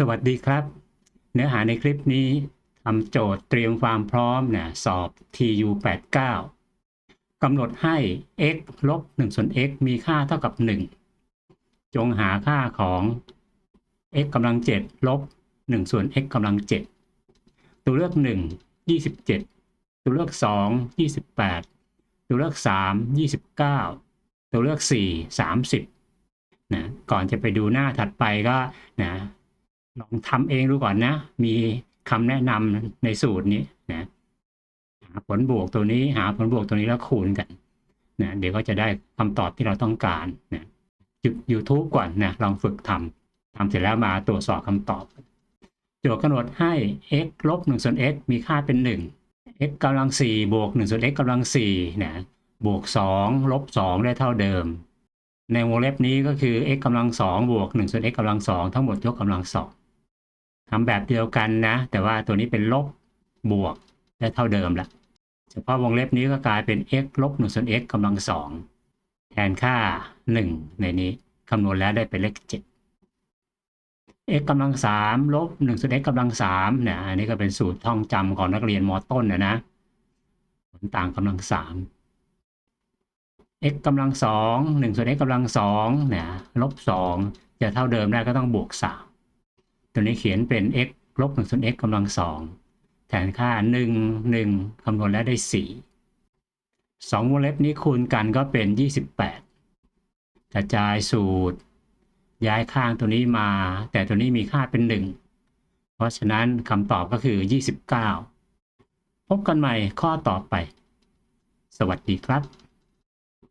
สวัสดีครับ เนื้อหาในคลิปนี้ทำโจทย์เตรียมความพร้อมเนี่ยสอบ TU 89 กำหนดให้ x ลบ1ส่วน x มีค่าเท่ากับ 1 จงหาค่าของ x กำลัง 7 ลบ 1 ส่วน x กำลัง 7 ตัวเลือก 1 27 ตัวเลือก 2 28 ตัวเลือก 3 29 ตัวเลือก 4 30นะก่อนจะไปดูหน้าถัดไปก็นะ ลองทำเองดูก่อนนะ มีคำแนะนำในสูตรนี้นะหาผลบวกตัวนี้ หาผลบวกตัวนี้แล้วคูณกันนะเดี๋ยวก็จะได้คำตอบที่เราต้องการนะหยุด YouTube ก่อนนะลองฝึกทำทำเสร็จแล้วมาตรวจสอบคำตอบ โจทย์กำหนดให้ x ลบ1ส่วน x มีค่าเป็น 1 x กำลัง4บวก1ส่วน x กำลัง4นะบวก 2 ลบ 2 ได้เท่าเดิม ในวงเล็บนี้ก็คือ x กำลัง2บวก1ส่วน x กำลัง2ทั้งหมดยกกำลัง2 ทำแบบเดียวกันนะ แต่ว่าตัวนี้เป็นลบบวกได้เท่าเดิมละเฉพาะวงเล็บนี้ก็กลายเป็น x ลบ1ส่วน x กำลัง2แทนค่า 1 ในนี้คำนวณแล้วได้เป็นเลข 7 x กำลัง3ลบ1ส่วน x กำลัง3เนี่ยอันนี้ก็เป็นสูตรท่องจำของนักเรียนมต้นนะนะผลต่างกำลัง3 x กำลังสองหนึ่งส่วน x กำลังสองเนี่ยลบสองจะเท่าเดิมได้ก็ต้องบวกสาม ตัวนี้เขียนเป็น x ลบหนึ่งส่วน x กำลังสองแทนค่าหนึ่งหนึ่งคำนวณแล้วได้สี่สองวงเล็บนี้คูณกันก็เป็นยี่สิบแปดกระจายสูตร ย้ายข้างตัวนี้มา แต่ตัวนี้มีค่าเป็นหนึ่งเพราะฉะนั้นคำตอบก็คือยี่สิบเก้าพบกันใหม่ข้อต่อไป สวัสดีครับ